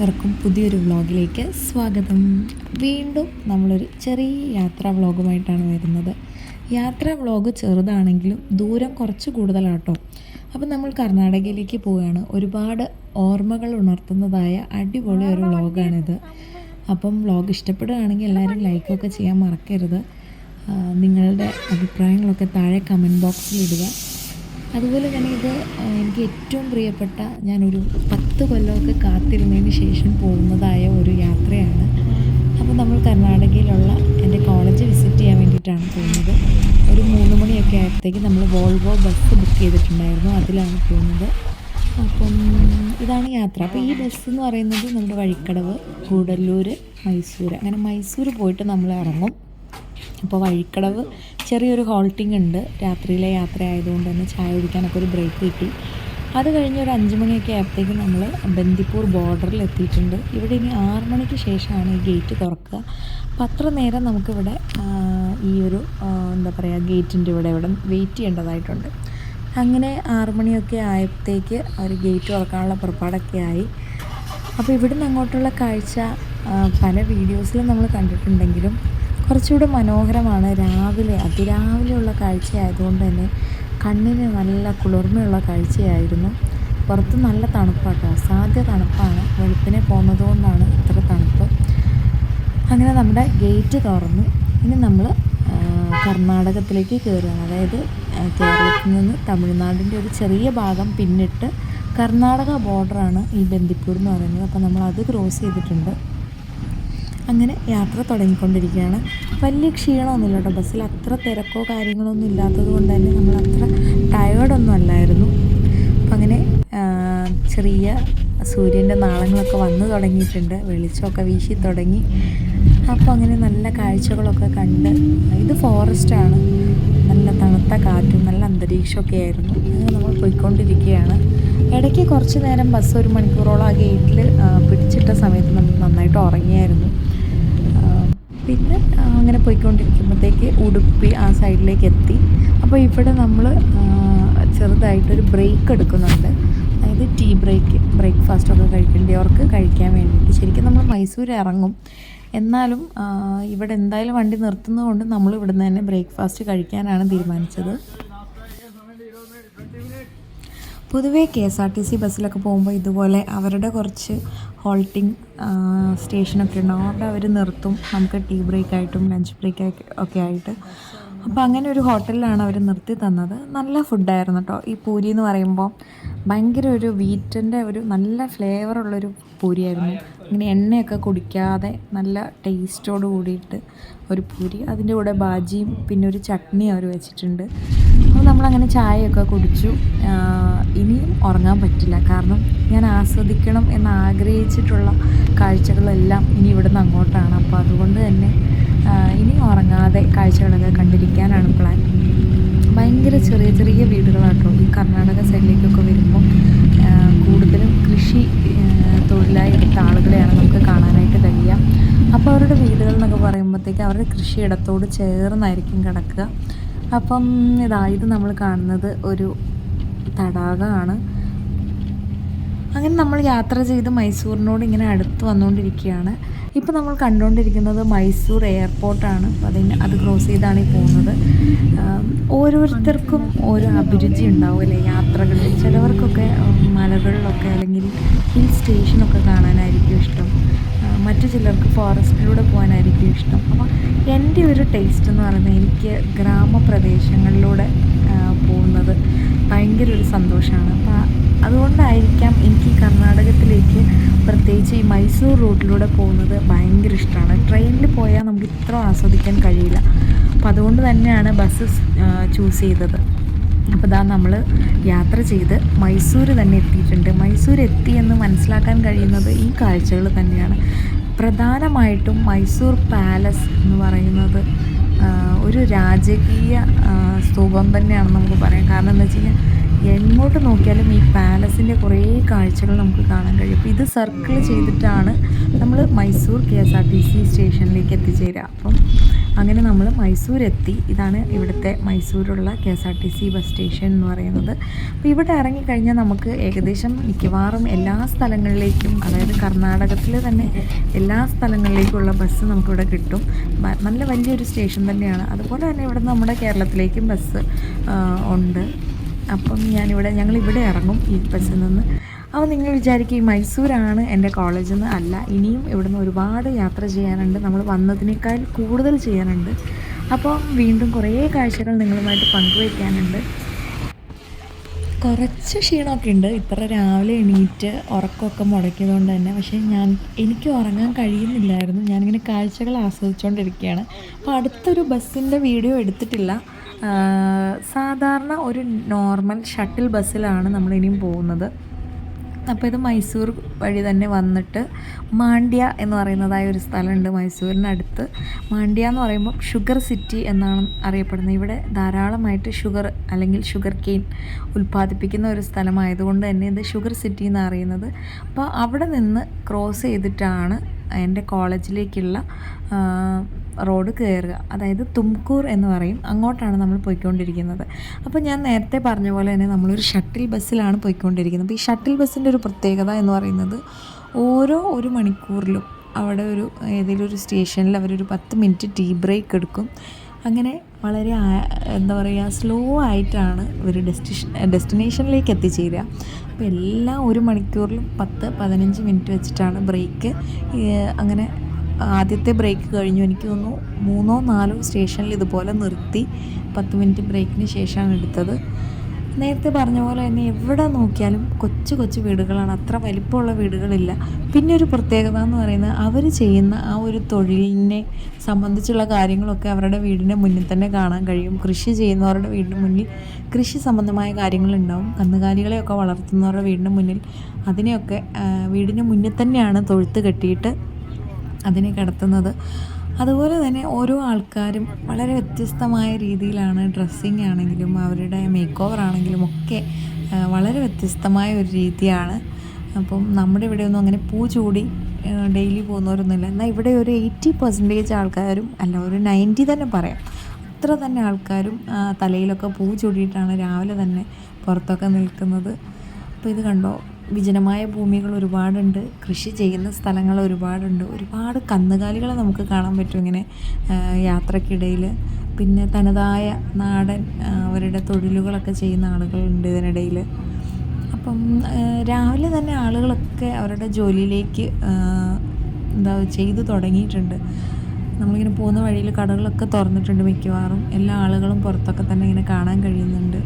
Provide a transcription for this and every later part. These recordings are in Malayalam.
എല്ലാവർക്കും പുതിയൊരു വ്ളോഗിലേക്ക് സ്വാഗതം. വീണ്ടും നമ്മളൊരു ചെറിയ യാത്രാ വ്ളോഗുമായിട്ടാണ് വരുന്നത്. യാത്രാ വ്ളോഗ് ചെറുതാണെങ്കിലും ദൂരം കുറച്ച് കൂടുതലാട്ടോ. അപ്പം നമ്മൾ കർണാടകയിലേക്ക് പോവുകയാണ്. ഒരുപാട് ഓർമ്മകൾ ഉണർത്തുന്നതായ അടിപൊളി ഒരു വ്ളോഗാണിത്. അപ്പം വ്ളോഗ് ഇഷ്ടപ്പെടുകയാണെങ്കിൽ എല്ലാവരും ലൈക്കൊക്കെ ചെയ്യാൻ മറക്കരുത്. നിങ്ങളുടെ അഭിപ്രായങ്ങളൊക്കെ താഴെ കമന്റ് ബോക്സിൽ ഇടുക. അതുപോലെ തന്നെ ഇത് എനിക്ക് ഏറ്റവും പ്രിയപ്പെട്ട ഞാനൊരു പത്ത് കൊല്ലമൊക്കെ കാത്തിരുന്നതിന് ശേഷം പോകുന്നതായ ഒരു യാത്രയാണ്. അപ്പോൾ നമ്മൾ കർണാടകയിലുള്ള എന്റെ കോളേജ് വിസിറ്റ് ചെയ്യാൻ വേണ്ടിയിട്ടാണ് പോകുന്നത്. ഒരു മൂന്ന് മണിയൊക്കെ ആയപ്പോഴത്തേക്ക് നമ്മൾ വോൾവോ ബസ് ബുക്ക് ചെയ്തിട്ടുണ്ടായിരുന്നു അതിലാണ് പോകുന്നത്. അപ്പം ഇതാണ് യാത്ര. അപ്പോൾ ഈ ബസ് എന്ന് പറയുന്നത് നമ്മുടെ വഴിക്കടവ് ഗൂഡല്ലൂർ മൈസൂർ അങ്ങനെ മൈസൂർ പോയിട്ട് നമ്മൾ ഇറങ്ങും. അപ്പോൾ വഴിക്കടവ് ചെറിയൊരു ഹോൾട്ടിംഗ് ഉണ്ട്. രാത്രിയിലെ യാത്ര ആയതുകൊണ്ട് തന്നെ ചായ കുടിക്കാനൊക്കെ ഒരു ബ്രേക്ക് കിട്ടി. അത് കഴിഞ്ഞ് ഒരു അഞ്ച് മണിയൊക്കെ ആയപ്പോഴത്തേക്കും നമ്മൾ ബന്ദിപ്പൂർ ബോർഡറിൽ എത്തിയിട്ടുണ്ട്. ഇവിടെ ഇനി ആറ് മണിക്ക് ശേഷമാണ് ഈ ഗേറ്റ് തുറക്കുക. അപ്പം അത്ര നേരം നമുക്കിവിടെ ഈ ഒരു എന്താ പറയുക ഗേറ്റിന്റെ ഇവിടെ ഇവിടെ വെയിറ്റ് ചെയ്യേണ്ടതായിട്ടുണ്ട്. അങ്ങനെ ആറ് മണിയൊക്കെ ആയപ്പോഴത്തേക്ക് ഒരു ഗേറ്റ് തുറക്കാനുള്ള പുറപ്പാടൊക്കെ ആയി. അപ്പോൾ ഇവിടുന്ന് അങ്ങോട്ടുള്ള കാഴ്ച പല വീഡിയോസിലും നമ്മൾ കണ്ടിട്ടുണ്ടെങ്കിലും കുറച്ചുകൂടെ മനോഹരമാണ്. രാവിലെ അതിരാവിലെയുള്ള കാഴ്ചയായതുകൊണ്ട് തന്നെ കണ്ണിന് നല്ല കുളിർമയുള്ള കാഴ്ചയായിരുന്നു. പുറത്ത് നല്ല തണുപ്പാട്ടോ. അസാധ്യ തണുപ്പാണ്. വെളുപ്പിനെ പോകുന്നതുകൊണ്ടാണ് ഇത്ര തണുപ്പ്. അങ്ങനെ നമ്മുടെ ഗേറ്റ് തുറന്നു. ഇനി നമ്മൾ കർണാടകത്തിലേക്ക് കയറുകയാണ്. അതായത് കേരളത്തിൽ നിന്ന് തമിഴ്നാടിന്റെ ഒരു ചെറിയ ഭാഗം പിന്നിട്ട് കർണാടക ബോർഡറാണ് ഈ ബന്ദിപ്പൂർ എന്ന് പറയുന്നത്. അപ്പോൾ നമ്മൾ അത് ക്രോസ് ചെയ്തിട്ടുണ്ട്. അങ്ങനെ യാത്ര തുടങ്ങിക്കൊണ്ടിരിക്കുകയാണ്. വലിയ ക്ഷീണമൊന്നുമില്ല കേട്ടോ ബസ്സിൽ അത്ര തിരക്കോ കാര്യങ്ങളോ ഒന്നും ഇല്ലാത്തത് കൊണ്ട് തന്നെ നമ്മൾ അത്ര ടയേർഡൊന്നും അല്ലായിരുന്നു. അപ്പം അങ്ങനെ ചെറിയ സൂര്യന്റെ നാളങ്ങളൊക്കെ വന്നു തുടങ്ങിയിട്ടുണ്ട്. വെളിച്ചമൊക്കെ വീശി തുടങ്ങി. അപ്പോൾ അങ്ങനെ നല്ല കാഴ്ചകളൊക്കെ കണ്ട് ഇത് ഫോറസ്റ്റാണ് നല്ല തണുത്ത കാറ്റും നല്ല അന്തരീക്ഷമൊക്കെ ആയിരുന്നു. അങ്ങനെ നമ്മൾ പോയിക്കൊണ്ടിരിക്കുകയാണ്. ഇടയ്ക്ക് കുറച്ച് നേരം ബസ് ഒരു മണിക്കൂറോളം ആ ഗേറ്റിൽ പിടിച്ചിട്ട സമയത്ത് നമ്മൾ നന്നായിട്ട് ഉറങ്ങിയായിരുന്നു. പിന്നെ അങ്ങനെ പോയിക്കൊണ്ടിരിക്കുമ്പോഴത്തേക്ക് ഉടുപ്പി ആ സൈഡിലേക്ക് എത്തി. അപ്പോൾ ഇവിടെ നമ്മൾ ചെറുതായിട്ടൊരു ബ്രേക്ക് എടുക്കുന്നുണ്ട്. അതായത് ടീ ബ്രേക്ക് ബ്രേക്ക്ഫാസ്റ്റ് ഒക്കെ കഴിക്കേണ്ടവർക്ക് കഴിക്കാൻ വേണ്ടിയിട്ട്. ശരിക്കും നമ്മൾ മൈസൂർ ഇറങ്ങും എന്നാലും ഇവിടെ എന്തായാലും വണ്ടി നിർത്തുന്നതുകൊണ്ട് നമ്മൾ ഇവിടുന്ന് തന്നെ ബ്രേക്ക്ഫാസ്റ്റ് കഴിക്കാനാണ് തീരുമാനിച്ചത്. പൊതുവേ K S R T C ബസ്സിലൊക്കെ പോകുമ്പോൾ ഇതുപോലെ അവരുടെ കുറച്ച് ഹോൾട്ടിങ് സ്റ്റേഷനൊക്കെ ഉണ്ടാവും അവിടെ അവർ നിർത്തും. നമുക്ക് ടീ ബ്രേക്ക് ആയിട്ടും ലഞ്ച് ബ്രേക്ക് ഒക്കെ ആയിട്ട്. അപ്പോൾ അങ്ങനെ ഒരു ഹോട്ടലിലാണ് അവർ നിർത്തി തന്നത്. നല്ല ഫുഡായിരുന്നു കേട്ടോ ഈ പൂരി എന്ന് പറയുമ്പോൾ ഭയങ്കര ഒരു വീറ്റിന്റെ ഒരു നല്ല ഫ്ലേവറുള്ളൊരു പൂരിയായിരുന്നു ഇങ്ങനെ എണ്ണയൊക്കെ കുടിക്കാതെ നല്ല ടേസ്റ്റോട് കൂടിയിട്ട് ഒരു പൂരി. അതിന്റെ കൂടെ ബാജിയും പിന്നെ ഒരു ചട്നി അവർ വെച്ചിട്ടുണ്ട്. നമ്മളങ്ങനെ ചായയൊക്കെ കുടിച്ചു. ഇനിയും ഉറങ്ങാൻ പറ്റില്ല. കാരണം ഞാൻ ആസ്വദിക്കണം എന്ന് ആഗ്രഹിച്ചിട്ടുള്ള കാഴ്ചകളെല്ലാം ഇനി ഇവിടുന്ന് അങ്ങോട്ടാണ്. അപ്പോൾ അതുകൊണ്ട് തന്നെ ഇനി ഉറങ്ങാതെ കാഴ്ചകളൊക്കെ കണ്ടിരിക്കാനാണ് പ്ലാൻ ഭയങ്കര ചെറിയ ചെറിയ വീടുകളാട്ടോ ഈ കർണാടക സൈഡിലേക്കൊക്കെ വരുമ്പോൾ കൂടുതലും കൃഷി തൊഴിലായി എടുത്ത ആളുകളെയാണ് നമുക്ക് കാണാനായിട്ട് കഴിയുക. അപ്പോൾ അവരുടെ വീടുകൾ എന്നൊക്കെ പറയുമ്പോഴത്തേക്ക് അവരുടെ കൃഷിയിടത്തോട് ചേർന്നായിരിക്കും കിടക്കുക. അപ്പം ഇതാ ഇത് നമ്മൾ കാണുന്നത് ഒരു തടാകമാണ്. അങ്ങനെ നമ്മൾ യാത്ര ചെയ്ത് മൈസൂരിനോട് ഇങ്ങനെ അടുത്ത് വന്നുകൊണ്ടിരിക്കുകയാണ്. ഇപ്പോൾ നമ്മൾ കണ്ടുകൊണ്ടിരിക്കുന്നത് മൈസൂർ എയർപോർട്ടാണ്. അപ്പോൾ അതിന് അത് ക്രോസ് ചെയ്താണ് ഈ പോകുന്നത്. ഓരോരുത്തർക്കും ഓരോ അഭിരുചി ഉണ്ടാവുമല്ലേ യാത്രകളിൽ ചിലവർക്കൊക്കെ മലകളിലൊക്കെ അല്ലെങ്കിൽ ഹിൽ സ്റ്റേഷനൊക്കെ കാണാനായിരിക്കും ഇഷ്ടം. മറ്റു ചിലർക്ക് ഫോറസ്റ്റിലൂടെ പോകാനായിരിക്കും ഇഷ്ടം. അപ്പോൾ എന്റെ ഒരു ടേസ്റ്റ് എന്ന് പറയുന്നത് എനിക്ക് ഗ്രാമപ്രദേശങ്ങളിലൂടെ പോകുന്നത് ഭയങ്കര ഒരു സന്തോഷമാണ് അപ്പോൾ അതുകൊണ്ടായിരിക്കാം എനിക്ക് കർണാടകത്തിലേക്ക് പ്രത്യേകിച്ച് ഈ മൈസൂർ റൂട്ടിലൂടെ പോകുന്നത് ഭയങ്കര ഇഷ്ടമാണ്. ട്രെയിനിൽ പോയാൽ നമുക്ക് ഇത്ര ആസ്വദിക്കാൻ കഴിയില്ല. അപ്പോൾ അതുകൊണ്ട് തന്നെയാണ് ബസ് ചൂസ് ചെയ്തത്. അപ്പോൾ ഇതാ നമ്മൾ യാത്ര ചെയ്ത് മൈസൂർ തന്നെ എത്തിയിട്ടുണ്ട്. മൈസൂർ എത്തി എന്ന് മനസ്സിലാക്കാൻ കഴിയുന്നത് ഈ കാഴ്ചകൾ തന്നെയാണ്. പ്രധാനമായിട്ടും മൈസൂർ പാലസ് എന്ന് പറയുന്നത് ഒരു രാജകീയ സ്തൂപം തന്നെയാണെന്ന് നമുക്ക് പറയാം. കാരണം എന്താ വെച്ച് കഴിഞ്ഞാൽ എങ്ങോട്ട് നോക്കിയാലും ഈ പാലസിന്റെ കുറേ കാഴ്ചകൾ നമുക്ക് കാണാൻ കഴിയും. അപ്പോൾ ഇത് സർക്കിൾ ചെയ്തിട്ടാണ് നമ്മൾ Mysore K S R T C സ്റ്റേഷനിലേക്ക് എത്തിച്ചേരുക. അപ്പം അങ്ങനെ നമ്മൾ മൈസൂർ എത്തി ഇതാണ് ഇവിടുത്തെ മൈസൂരുള്ള K S R T C bus station എന്ന് പറയുന്നത്. അപ്പോൾ ഇവിടെ ഇറങ്ങിക്കഴിഞ്ഞാൽ നമുക്ക് ഏകദേശം മിക്കവാറും എല്ലാ സ്ഥലങ്ങളിലേക്കും അതായത് കർണാടകത്തിൽ തന്നെ എല്ലാ സ്ഥലങ്ങളിലേക്കുള്ള ബസ് നമുക്കിവിടെ കിട്ടും. നല്ല വലിയൊരു സ്റ്റേഷൻ തന്നെയാണ്. അതുപോലെ തന്നെ ഇവിടെ നമ്മുടെ കേരളത്തിലേക്കും ബസ് ഉണ്ട്. അപ്പം ഞാനിവിടെ ഞങ്ങൾ ഇവിടെ ഇറങ്ങും ഈ ബസ്സിൽ നിന്ന്. അപ്പോൾ നിങ്ങൾ വിചാരിക്കും ഈ മൈസൂരാണ് എന്റെ കോളേജിൽ നിന്ന് അല്ല. ഇനിയും ഇവിടുന്ന് ഒരുപാട് യാത്ര ചെയ്യാനുണ്ട്. നമ്മൾ വന്നതിനേക്കാൾ കൂടുതൽ ചെയ്യാനുണ്ട്. അപ്പോൾ വീണ്ടും കുറേ കാഴ്ചകൾ നിങ്ങളുമായിട്ട് പങ്കുവയ്ക്കാനുണ്ട്. കുറച്ച് ക്ഷീണമൊക്കെ ഉണ്ട്. ഇത്ര രാവിലെ എണീറ്റ് ഉറക്കമൊക്കെ മുടക്കിയതുകൊണ്ട് തന്നെ. പക്ഷേ ഞാൻ എനിക്ക് ഉറങ്ങാൻ കഴിയുന്നില്ലായിരുന്നു. ഞാനിങ്ങനെ കാഴ്ചകൾ ആസ്വദിച്ചുകൊണ്ടിരിക്കുകയാണ്. അപ്പോൾ അടുത്തൊരു ബസ്സിന്റെ വീഡിയോ എടുത്തിട്ടില്ല. സാധാരണ ഒരു നോർമൽ ഷട്ടിൽ ബസ്സിലാണ് നമ്മളിനിയും പോകുന്നത്. അപ്പോൾ ഇത് മൈസൂർ വഴി തന്നെ വന്നിട്ട് മാണ്ഡ്യ എന്ന് പറയുന്നതായ ഒരു സ്ഥലമുണ്ട് മൈസൂരിനടുത്ത് മാണ്ഡ്യ എന്ന് പറയുമ്പോൾ ഷുഗർ സിറ്റി എന്നാണ് അറിയപ്പെടുന്നത്. ഇവിടെ ധാരാളമായിട്ട് ഷുഗർ അല്ലെങ്കിൽ ഷുഗർ കെയിൻ ഉൽപ്പാദിപ്പിക്കുന്ന ഒരു സ്ഥലമായതുകൊണ്ട് തന്നെ ഇത് ഷുഗർ സിറ്റി എന്ന് അറിയുന്നത്. അപ്പോൾ അവിടെ നിന്ന് ക്രോസ് ചെയ്തിട്ടാണ് എന്റെ കോളേജിലേക്കുള്ള റോഡ് കയറുക. അതായത് തുംകൂർ എന്ന് പറയും. അങ്ങോട്ടാണ് നമ്മൾ പോയിക്കൊണ്ടിരിക്കുന്നത്. അപ്പോൾ ഞാൻ നേരത്തെ പറഞ്ഞ പോലെ തന്നെ നമ്മളൊരു ഷട്ടിൽ ബസ്സിലാണ് പോയിക്കൊണ്ടിരിക്കുന്നത്. അപ്പോൾ ഈ ഷട്ടിൽ ബസ്സിന്റെ ഒരു പ്രത്യേകത എന്ന് പറയുന്നത് ഓരോ ഒരു മണിക്കൂറിലും അവിടെ ഒരു ഏതെങ്കിലും ഒരു സ്റ്റേഷനിൽ അവരൊരു പത്ത് മിനിറ്റ് ടീ ബ്രേക്ക് എടുക്കും. അങ്ങനെ വളരെ എന്താ പറയുക സ്ലോ ആയിട്ടാണ് ഇവർ ഡെസ്റ്റിഷൻ ഡെസ്റ്റിനേഷനിലേക്ക് എത്തിച്ചേരുക. അപ്പോൾ എല്ലാം ഒരു മണിക്കൂറിലും പത്ത് പതിനഞ്ച് മിനിറ്റ് വെച്ചിട്ടാണ് ബ്രേക്ക് അങ്ങനെ ആദ്യത്തെ ബ്രേക്ക് കഴിഞ്ഞു. എനിക്ക് തോന്നുന്നു മൂന്നോ നാലോ സ്റ്റേഷനിൽ ഇതുപോലെ നിർത്തി പത്ത് മിനിറ്റ് ബ്രേക്കിന് ശേഷമാണ് എടുത്തത്. നേരത്തെ പറഞ്ഞ പോലെ തന്നെ എവിടെ നോക്കിയാലും കൊച്ചു കൊച്ചു വീടുകളാണ്. അത്ര വലിപ്പമുള്ള വീടുകളില്ല. പിന്നെ ഒരു പ്രത്യേകത എന്ന് പറയുന്നത് അവർ ചെയ്യുന്ന ആ ഒരു തൊഴിലിനെ സംബന്ധിച്ചുള്ള കാര്യങ്ങളൊക്കെ അവരുടെ വീടിന്റെ മുന്നിൽ തന്നെ കാണാൻ കഴിയും. കൃഷി ചെയ്യുന്നവരുടെ വീടിന് മുന്നിൽ കൃഷി സംബന്ധമായ കാര്യങ്ങളുണ്ടാവും കന്നുകാലികളെയൊക്കെ വളർത്തുന്നവരുടെ വീടിന് മുന്നിൽ അതിനെയൊക്കെ വീടിന് മുന്നിൽ തന്നെയാണ് തൊഴുത്ത് കെട്ടിയിട്ട് അതിനെ കിടത്തുന്നത്. അതുപോലെ തന്നെ ഓരോ ആൾക്കാരും വളരെ വ്യത്യസ്തമായ രീതിയിലാണ് ഡ്രസ്സിങ് ആണെങ്കിലും അവരുടെ മേക്ക് ഓവർ ആണെങ്കിലും ഒക്കെ വളരെ വ്യത്യസ്തമായ ഒരു രീതിയാണ്. അപ്പം നമ്മുടെ ഇവിടെ ഒന്നും അങ്ങനെ പൂ ചൂടി ഡെയിലി പോകുന്നവരൊന്നുമില്ല. എന്നാൽ ഇവിടെ ഒരു എയ്റ്റി പെർസെന്റേജ് ആൾക്കാരും അല്ല ഒരു നയന്റി തന്നെ പറയാം. അത്ര തന്നെ ആൾക്കാരും തലയിലൊക്കെ പൂ ചൂടിയിട്ടാണ് രാവിലെ തന്നെ പുറത്തൊക്കെ നിൽക്കുന്നത്. അപ്പോൾ ഇത് കണ്ടോ? വിജനമായ ഭൂമികൾ ഒരുപാടുണ്ട്. കൃഷി ചെയ്യുന്ന സ്ഥലങ്ങൾ ഒരുപാടുണ്ട്. ഒരുപാട് കന്നുകാലികളെ നമുക്ക് കാണാൻ പറ്റും ഇങ്ങനെ യാത്രക്കിടയിൽ പിന്നെ തനതായ നാടൻ അവരുടെ തൊഴിലുകളൊക്കെ ചെയ്യുന്ന ആളുകളുണ്ട് ഇതിനിടയിൽ അപ്പം രാവിലെ തന്നെ ആളുകളൊക്കെ അവരുടെ ജോലിയിലേക്ക് എന്താ ചെയ്തു തുടങ്ങിയിട്ടുണ്ട്. നമ്മളിങ്ങനെ പോകുന്ന വഴിയിൽ കടകളൊക്കെ തുറന്നിട്ടുണ്ട് മിക്കവാറും. എല്ലാ ആളുകളും പുറത്തൊക്കെ തന്നെ ഇങ്ങനെ കാണാൻ കഴിയുന്നുണ്ട്.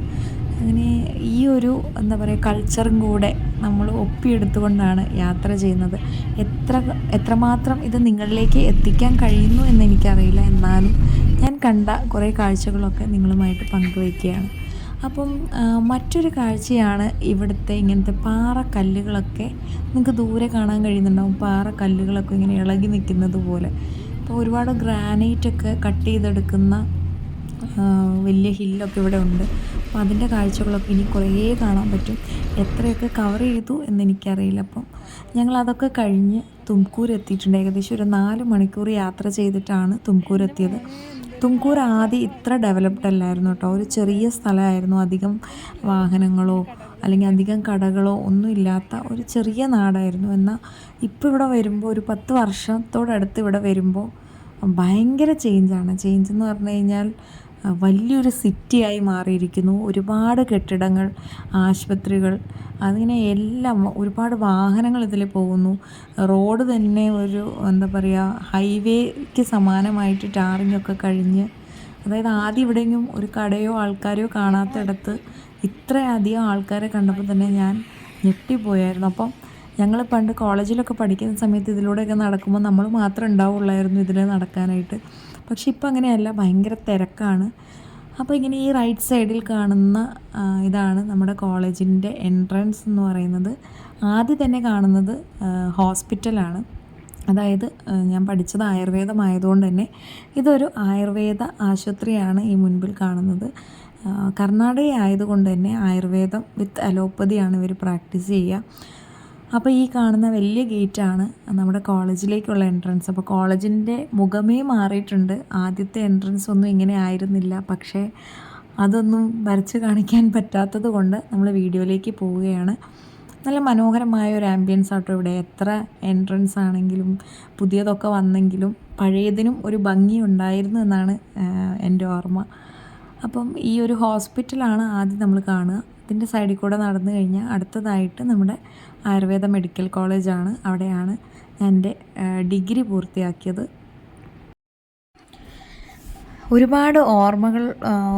അങ്ങനെ ഈ ഒരു എന്താ പറയുക കൾച്ചറും കൂടെ നമ്മൾ ഒപ്പിയെടുത്തുകൊണ്ടാണ് യാത്ര ചെയ്യുന്നത്. എത്ര എത്രമാത്രം ഇത് നിങ്ങളിലേക്ക് എത്തിക്കാൻ കഴിയുന്നു എന്ന് എനിക്കറിയില്ല. എന്നാലും ഞാൻ കണ്ട കുറേ കാഴ്ചകളൊക്കെ നിങ്ങളുമായിട്ട് പങ്കുവയ്ക്കുകയാണ്. അപ്പം മറ്റൊരു കാഴ്ചയാണ് ഇവിടുത്തെ ഇങ്ങനത്തെ പാറക്കല്ലുകളൊക്കെ. നിങ്ങൾക്ക് ദൂരെ കാണാൻ കഴിയുന്നുണ്ടാവും പാറക്കല്ലുകളൊക്കെ ഇങ്ങനെ ഇളകി നിൽക്കുന്നത് പോലെ. അപ്പോൾ ഒരുപാട് ഗ്രാനൈറ്റൊക്കെ കട്ട് ചെയ്തെടുക്കുന്ന വലിയ ഹില്ലൊക്കെ ഇവിടെ ഉണ്ട്. അപ്പോൾ അതിന്റെ കാഴ്ചകളൊക്കെ ഇനി കുറേ കാണാൻ പറ്റും. എത്രയൊക്കെ കവർ ചെയ്തു എന്നെനിക്കറിയില്ല. അപ്പം ഞങ്ങൾ അതൊക്കെ കഴിഞ്ഞ് തുംകൂർ എത്തിയിട്ടുണ്ട്. ഏകദേശം ഒരു നാല് മണിക്കൂർ യാത്ര ചെയ്തിട്ടാണ് തുംകൂർ എത്തിയത്. തുംകൂർ ആദ്യം ഇത്ര ഡെവലപ്ഡ് അല്ലായിരുന്നു കേട്ടോ. ഒരു ചെറിയ സ്ഥലമായിരുന്നു. അധികം വാഹനങ്ങളോ അല്ലെങ്കിൽ അധികം കടകളോ ഒന്നും ഇല്ലാത്ത ഒരു ചെറിയ നാടായിരുന്നു. എന്നാൽ ഇപ്പോൾ ഇവിടെ വരുമ്പോൾ ഒരു പത്ത് വർഷത്തോടടുത്ത് ഇവിടെ വരുമ്പോൾ ഭയങ്കര ചേഞ്ചാണ് ചേഞ്ച് എന്ന് പറഞ്ഞു കഴിഞ്ഞാൽ വലിയൊരു സിറ്റിയായി മാറിയിരിക്കുന്നു. ഒരുപാട് കെട്ടിടങ്ങൾ ആശുപത്രികൾ അങ്ങനെ എല്ലാം ഒരുപാട് വാഹനങ്ങൾ ഇതിൽ പോകുന്നു. റോഡ് തന്നെ ഒരു എന്താ പറയുക ഹൈവേക്ക് സമാനമായിട്ട് ടാറിങ്ങൊക്കെ കഴിഞ്ഞ് അതായത് ആദ്യം ഇവിടെയെങ്കിലും ഒരു കടയോ ആൾക്കാരെയോ കാണാത്തിടത്ത് ഇത്രയധികം ആൾക്കാരെ കണ്ടപ്പോൾ തന്നെ ഞാൻ ഞെട്ടിപ്പോയായിരുന്നു. അപ്പം ഞങ്ങൾ പണ്ട് കോളേജിലൊക്കെ പഠിക്കുന്ന സമയത്ത് ഇതിലൂടെയൊക്കെ നടക്കുമ്പോൾ നമ്മൾ മാത്രം ഉണ്ടാവുള്ളായിരുന്നു ഇതിൽ നടക്കാനായിട്ട്. പക്ഷെ ഇപ്പം അങ്ങനെയല്ല ഭയങ്കര തിരക്കാണ്. അപ്പോൾ ഇങ്ങനെ ഈ റൈറ്റ് സൈഡിൽ കാണുന്ന ഇതാണ് നമ്മുടെ കോളേജിന്റെ എൻട്രൻസ് എന്ന് പറയുന്നത്. ആദ്യം തന്നെ കാണുന്നത് ഹോസ്പിറ്റലാണ് അതായത് ഞാൻ പഠിച്ചത് ആയുർവേദമായതുകൊണ്ട് തന്നെ ഇതൊരു ആയുർവേദ ആശുപത്രിയാണ് ഈ മുൻപിൽ കാണുന്നത്. കർണാടക ആയതുകൊണ്ട് തന്നെ ആയുർവേദം വിത്ത് അലോപ്പതിയാണ് ഇവർ പ്രാക്ടീസ് ചെയ്യുക. അപ്പോൾ ഈ കാണുന്ന വലിയ ഗേറ്റാണ് നമ്മുടെ കോളേജിലേക്കുള്ള എൻട്രൻസ് അപ്പോൾ കോളേജിന്റെ മുഖമേ മാറിയിട്ടുണ്ട്. ആദ്യത്തെ എൻട്രൻസ് ഒന്നും ഇങ്ങനെ ആയിരുന്നില്ല. പക്ഷേ അതൊന്നും വരച്ച് കാണിക്കാൻ പറ്റാത്തത് കൊണ്ട് നമ്മൾ വീഡിയോയിലേക്ക് പോവുകയാണ്. നല്ല മനോഹരമായ ഒരു ആംബിയൻസ് ആട്ടോ ഇവിടെ. എത്ര എൻട്രൻസ് ആണെങ്കിലും പുതിയതൊക്കെ വന്നെങ്കിലും പഴയതിനും ഒരു ഭംഗി ഉണ്ടായിരുന്നു എന്നാണ് എന്റെ ഓർമ്മ. അപ്പം ഈ ഒരു ഹോസ്പിറ്റലാണ് ആദ്യം നമ്മൾ കാണുക. ഇതിന്റെ സൈഡിൽ കൂടെ നടന്നു കഴിഞ്ഞാൽ അടുത്തതായിട്ട് നമ്മുടെ ആയുർവേദ മെഡിക്കൽ കോളേജാണ്. അവിടെയാണ് ഞാൻ എന്റെ ഡിഗ്രി പൂർത്തിയാക്കിയത്. ഒരുപാട് ഓർമ്മകൾ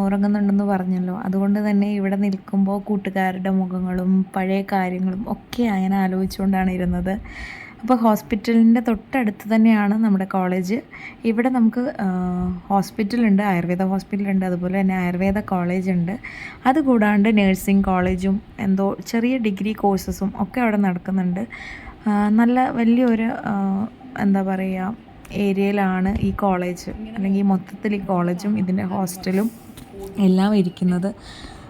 ഉറങ്ങുന്നുണ്ടെന്ന് പറഞ്ഞല്ലോ. അതുകൊണ്ട് തന്നെ ഇവിടെ നിൽക്കുമ്പോൾ കൂട്ടുകാരുടെ മുഖങ്ങളും പഴയ കാര്യങ്ങളും ഒക്കെ അങ്ങനെ ആലോചിച്ചുകൊണ്ടാണ് ഇരുന്നത്. അപ്പോൾ ഹോസ്പിറ്റലിന്റെ തൊട്ടടുത്ത് തന്നെയാണ് നമ്മുടെ കോളേജ്. ഇവിടെ നമുക്ക് ഹോസ്പിറ്റലുണ്ട് ആയുർവേദ ഹോസ്പിറ്റലുണ്ട് അതുപോലെ തന്നെ ആയുർവേദ കോളേജ് ഉണ്ട് അതുകൂടാണ്ട് നഴ്സിംഗ് കോളേജും എന്തോ ചെറിയ ഡിഗ്രി കോഴ്സസും ഒക്കെ അവിടെ നടക്കുന്നുണ്ട്. നല്ല വലിയൊരു എന്താ പറയുക ഏരിയയിലാണ് ഈ കോളേജ്. അല്ലെങ്കിൽ മൊത്തത്തിൽ ഈ കോളേജും ഇതിന്റെ ഹോസ്റ്റലും എല്ലാം ഇരിക്കുന്നത്.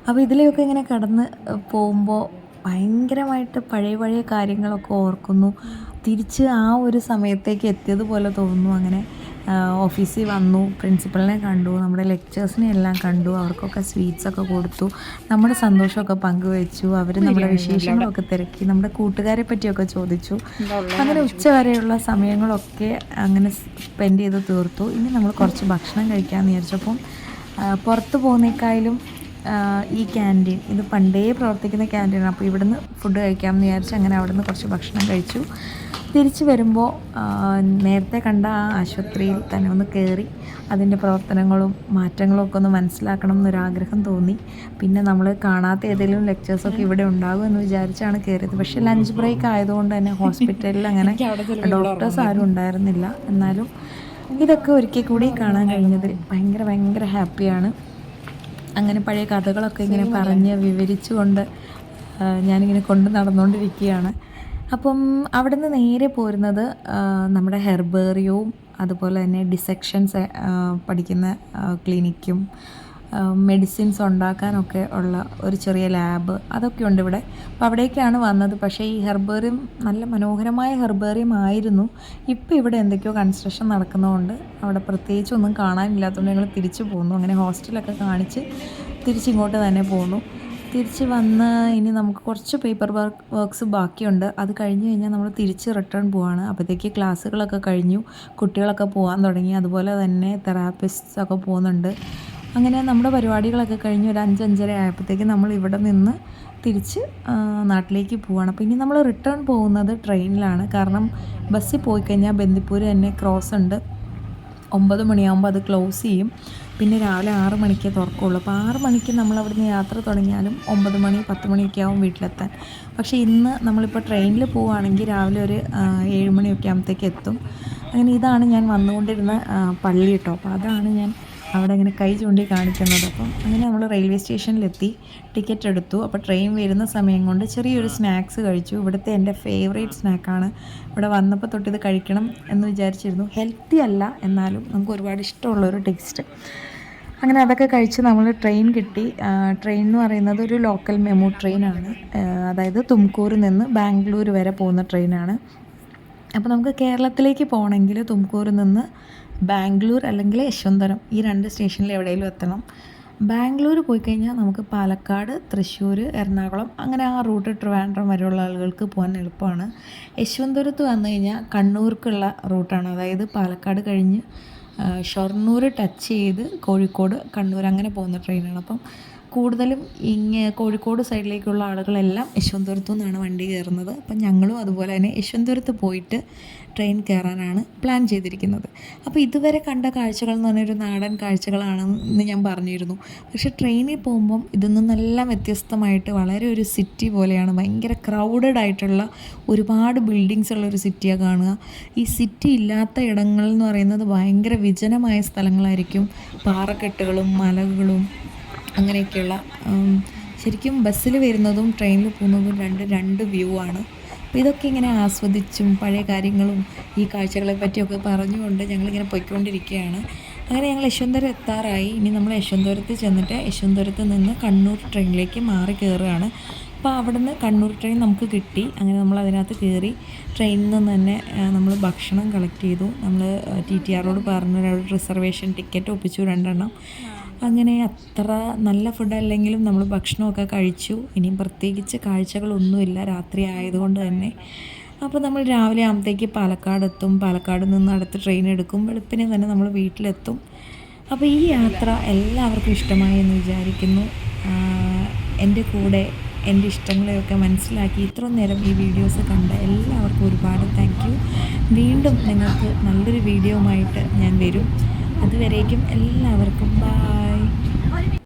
അപ്പോൾ ഇതിലെയൊക്കെ ഇങ്ങനെ കടന്ന് പോകുമ്പോൾ ഭയങ്കരമായിട്ട് പഴയ പഴയ കാര്യങ്ങളൊക്കെ ഓർക്കുന്നു. തിരിച്ച് ആ ഒരു സമയത്തേക്ക് എത്തിയതുപോലെ തോന്നുന്നു. അങ്ങനെ ഓഫീസിൽ വന്നു. പ്രിൻസിപ്പളിനെ കണ്ടു. നമ്മുടെ ലെക്ചേഴ്സിനെ എല്ലാം കണ്ടു. അവർക്കൊക്കെ സ്വീറ്റ്സൊക്കെ കൊടുത്തു. നമ്മുടെ സന്തോഷമൊക്കെ പങ്കുവെച്ചു. അവർ നമ്മുടെ വിശേഷങ്ങളൊക്കെ തിരക്കി. നമ്മുടെ കൂട്ടുകാരെ പറ്റിയൊക്കെ ചോദിച്ചു. അങ്ങനെ ഉച്ച വരെയുള്ള സമയങ്ങളൊക്കെ അങ്ങനെ സ്പെൻഡ് ചെയ്ത് തീർത്തു. ഇനി നമ്മൾ കുറച്ച് ഭക്ഷണം കഴിക്കാമെന്ന് വിചാരിച്ചപ്പം പുറത്തു പുറത്ത് പോകുന്നേക്കാളും ഈ ക്യാന്റീൻ ഇത് പണ്ടേ പ്രവർത്തിക്കുന്ന ക്യാന്റീനാണ് അപ്പോൾ ഇവിടുന്ന് ഫുഡ് കഴിക്കാമെന്ന് വിചാരിച്ച് അങ്ങനെ അവിടുന്ന് കുറച്ച് ഭക്ഷണം കഴിച്ചു. തിരിച്ച് വരുമ്പോൾ നേരത്തെ കണ്ട ആ ആശുപത്രിയിൽ തന്നെ ഒന്ന് കയറി അതിന്റെ പ്രവർത്തനങ്ങളും മാറ്റങ്ങളും ഒക്കെ ഒന്ന് മനസ്സിലാക്കണം എന്നൊരാഗ്രഹം തോന്നി. പിന്നെ നമ്മൾ കാണാത്ത ഏതെങ്കിലും ലെക്ചേഴ്സൊക്കെ ഇവിടെ ഉണ്ടാകും എന്ന് വിചാരിച്ചാണ് കയറിയത് പക്ഷേ ലഞ്ച് ബ്രേക്ക് ആയതുകൊണ്ട് തന്നെ ഹോസ്പിറ്റലിൽ അങ്ങനെ ഡോക്ടേഴ്സ് ആരും ഉണ്ടായിരുന്നില്ല. എന്നാലും ഇതൊക്കെ ഒരിക്കൽ കൂടി കാണാൻ കഴിഞ്ഞതിൽ ഭയങ്കര ഭയങ്കര ഹാപ്പിയാണ് അങ്ങനെ പഴയ കഥകളൊക്കെ ഇങ്ങനെ പറഞ്ഞ് വിവരിച്ചുകൊണ്ട് ഞാനിങ്ങനെ കൊണ്ട് നടന്നുകൊണ്ടിരിക്കുകയാണ്. അപ്പം അവിടെ നിന്ന് നേരെ പോരുന്നത് നമ്മുടെ ഹെർബേറിയവും അതുപോലെ തന്നെ ഡിസെക്ഷൻസ് പഠിക്കുന്ന ക്ലിനിക്കും മെഡിസിൻസ് ഉണ്ടാക്കാനൊക്കെ ഉള്ള ഒരു ചെറിയ ലാബ് അതൊക്കെ ഉണ്ട് ഇവിടെ. അപ്പോൾ അവിടേക്കാണ് വന്നത്. പക്ഷേ ഈ ഹെർബേറിയം നല്ല മനോഹരമായ ഹെർബേറിയം ആയിരുന്നു. ഇപ്പോൾ ഇവിടെ എന്തൊക്കെയോ കൺസ്ട്രക്ഷൻ നടക്കുന്നതുകൊണ്ട് അവിടെ പ്രത്യേകിച്ച് ഒന്നും കാണാനില്ലാത്തതുകൊണ്ട് ഞങ്ങൾ തിരിച്ചു പോന്നു. അങ്ങനെ ഹോസ്റ്റലൊക്കെ കാണിച്ച് തിരിച്ചിങ്ങോട്ട് തന്നെ പോന്നു. തിരിച്ച് വന്ന് ഇനി നമുക്ക് കുറച്ച് പേപ്പർ വർക്ക് വർക്ക്സ് ബാക്കിയുണ്ട്. അത് കഴിഞ്ഞ് കഴിഞ്ഞാൽ നമ്മൾ തിരിച്ച് റിട്ടേൺ പോവാണ്. അപ്പോഴത്തേക്ക് ക്ലാസ്സുകളൊക്കെ കഴിഞ്ഞു. കുട്ടികളൊക്കെ പോകാൻ തുടങ്ങി. അതുപോലെ തന്നെ തെറാപ്പിസ്റ്റ്സ് ഒക്കെ പോകുന്നുണ്ട് അങ്ങനെ നമ്മുടെ പരിപാടികളൊക്കെ കഴിഞ്ഞ് ഒരു അഞ്ചഞ്ചര ആയപ്പോഴത്തേക്ക് നമ്മൾ ഇവിടെ നിന്ന് തിരിച്ച് നാട്ടിലേക്ക് പോവാണ്. അപ്പോൾ ഇനി നമ്മൾ റിട്ടേൺ പോകുന്നത് ട്രെയിനിലാണ് കാരണം ബസ്സിൽ പോയി കഴിഞ്ഞാൽ ബന്ദിപ്പൂർ തന്നെ ക്രോസ് ഉണ്ട്. ഒമ്പത് മണിയാകുമ്പോൾ അത് ക്ലോസ് ചെയ്യും. പിന്നെ രാവിലെ ആറ് മണിക്കേ തുറക്കുള്ളൂ. അപ്പോൾ ആറ് മണിക്ക് നമ്മൾ അവിടുന്ന് യാത്ര തുടങ്ങിയാലും ഒമ്പത് മണി പത്ത് മണിയൊക്കെ ആവും വീട്ടിലെത്താൻ. പക്ഷേ ഇന്ന് നമ്മളിപ്പോൾ ട്രെയിനിൽ പോവുകയാണെങ്കിൽ രാവിലെ ഒരു ഏഴ് മണിയൊക്കെ ആകുമ്പോഴത്തേക്ക് എത്തും. അങ്ങനെ ഇതാണ് ഞാൻ വന്നുകൊണ്ടിരുന്ന പള്ളി കേട്ടോ. അപ്പോൾ അതാണ് ഞാൻ അവിടെ ഇങ്ങനെ കൈ ചൂണ്ടി കാണിക്കുന്നത്. അപ്പം അങ്ങനെ നമ്മൾ റെയിൽവേ സ്റ്റേഷനിലെത്തി. ടിക്കറ്റ് എടുത്തു. അപ്പോൾ ട്രെയിൻ വരുന്ന സമയം കൊണ്ട് ചെറിയൊരു സ്നാക്സ് കഴിച്ചു. ഇവിടുത്തെ എന്റെ ഫേവറേറ്റ് സ്നാക്കാണ് ഇവിടെ വന്നപ്പോൾ തൊട്ട് ഇത് കഴിക്കണം എന്ന് വിചാരിച്ചിരുന്നു. ഹെൽത്തി അല്ല എന്നാലും നമുക്ക് ഒരുപാട് ഇഷ്ടമുള്ളൊരു ടേസ്റ്റ് അങ്ങനെ അതൊക്കെ കഴിച്ച് നമ്മൾ ട്രെയിൻ കിട്ടി. ട്രെയിൻ എന്ന് പറയുന്നത് ഒരു ലോക്കൽ മെമു ട്രെയിനാണ് അതായത് തുംകൂറിൽ നിന്ന് ബാംഗ്ലൂർ വരെ പോകുന്ന ട്രെയിനാണ് അപ്പോൾ നമുക്ക് കേരളത്തിലേക്ക് പോകണമെങ്കിൽ തുംകൂറിൽ നിന്ന് ബാംഗ്ലൂർ അല്ലെങ്കിൽ യശ്വന്തരം ഈ രണ്ട് സ്റ്റേഷനിൽ എവിടെയെങ്കിലും എത്തണം. ബാംഗ്ലൂർ പോയി കഴിഞ്ഞാൽ നമുക്ക് പാലക്കാട് തൃശ്ശൂർ എറണാകുളം അങ്ങനെ ആ റൂട്ട് ട്രിവാൻഡ്രം വരെയുള്ള ആളുകൾക്ക് പോകാൻ എളുപ്പമാണ്. യശ്വന്തപുരത്ത് വന്നു കഴിഞ്ഞാൽ കണ്ണൂർക്കുള്ള റൂട്ടാണ്. അതായത് പാലക്കാട് കഴിഞ്ഞ് ഷൊർണൂർ ടച്ച് ചെയ്ത് കോഴിക്കോട് കണ്ണൂർ അങ്ങനെ പോകുന്ന ട്രെയിനാണ് അപ്പം കൂടുതലും ഇങ്ങ കോഴിക്കോട് സൈഡിലേക്കുള്ള ആളുകളെല്ലാം യശ്വന്തപുരത്തു നിന്നാണ് വണ്ടി കയറുന്നത്. അപ്പം ഞങ്ങളും അതുപോലെ തന്നെ യശ്വന്തപുരത്ത് പോയിട്ട് ട്രെയിൻ കയറാനാണ് പ്ലാൻ ചെയ്തിരിക്കുന്നത്. അപ്പോൾ ഇതുവരെ കണ്ട കാഴ്ചകൾ എന്ന് പറഞ്ഞൊരു നാടൻ കാഴ്ചകളാണെന്ന് ഞാൻ പറഞ്ഞിരുന്നു. പക്ഷേ ട്രെയിനിൽ പോകുമ്പം ഇതിൽ നിന്നെല്ലാം വ്യത്യസ്തമായിട്ട് വളരെ ഒരു സിറ്റി പോലെയാണ്. ഭയങ്കര ക്രൗഡഡ് ആയിട്ടുള്ള ഒരുപാട് ബിൽഡിങ്സ് ഉള്ള ഒരു സിറ്റിയാണ് കാണുക. ഈ സിറ്റി ഇല്ലാത്ത ഇടങ്ങൾ എന്ന് പറയുന്നത് ഭയങ്കര വിജനമായ സ്ഥലങ്ങളായിരിക്കും. പാറക്കെട്ടുകളും മലകളും അങ്ങനെയൊക്കെയുള്ള ശരിക്കും ബസ്സിൽ വരുന്നതും ട്രെയിനിൽ പോകുന്നതും രണ്ട് രണ്ട് വ്യൂ ആണ്. അപ്പോൾ ഇതൊക്കെ ഇങ്ങനെ ആസ്വദിച്ചും പഴയ കാര്യങ്ങളും ഈ കാഴ്ചകളെ പറ്റിയൊക്കെ പറഞ്ഞുകൊണ്ട് ഞങ്ങളിങ്ങനെ പോയിക്കൊണ്ടിരിക്കുകയാണ്. അങ്ങനെ ഞങ്ങൾ യശ്വന്തപുരം എത്താറായി. ഇനി നമ്മൾ യശ്വന്തപുരത്ത് ചെന്നിട്ട് യശ്വന്തപുരത്ത് നിന്ന് കണ്ണൂർ ട്രെയിനിലേക്ക് മാറി കയറുകയാണ്. അപ്പോൾ അവിടെ നിന്ന് കണ്ണൂർ ട്രെയിൻ നമുക്ക് കിട്ടി. അങ്ങനെ നമ്മൾ അതിനകത്ത് കയറി ട്രെയിനിൽ നിന്ന് തന്നെ നമ്മൾ ഭക്ഷണം കളക്ട് ചെയ്തു. നമ്മൾ ടി ടി ആറോട് പറഞ്ഞു ഒരു റിസർവേഷൻ ടിക്കറ്റ് ഒപ്പിച്ചു രണ്ടെണ്ണം. അങ്ങനെ അത്ര നല്ല ഫുഡല്ലെങ്കിലും നമ്മൾ ഭക്ഷണമൊക്കെ കഴിച്ചു. ഇനിയും പ്രത്യേകിച്ച് കാഴ്ചകളൊന്നുമില്ല. രാത്രി ആയതുകൊണ്ട് തന്നെ. അപ്പോൾ നമ്മൾ രാവിലെ ആകുമ്പോഴത്തേക്ക് പാലക്കാട് എത്തും. പാലക്കാട് നിന്ന് അടുത്ത ട്രെയിൻ എടുക്കും. വെളുപ്പിനെ തന്നെ നമ്മൾ വീട്ടിലെത്തും. അപ്പോൾ ഈ യാത്ര എല്ലാവർക്കും ഇഷ്ടമായി എന്ന് വിചാരിക്കുന്നു. എന്റെ കൂടെ എന്റെ ഇഷ്ടങ്ങളെയൊക്കെ മനസ്സിലാക്കി ഇത്ര നേരം ഈ വീഡിയോസ് കണ്ട എല്ലാവർക്കും ഒരുപാട് താങ്ക് യു വീണ്ടും നിങ്ങൾക്ക് നല്ലൊരു വീഡിയോ ആയിട്ട് ഞാൻ വരും. അതുവരേക്കും എല്ലാവർക്കും ബൈ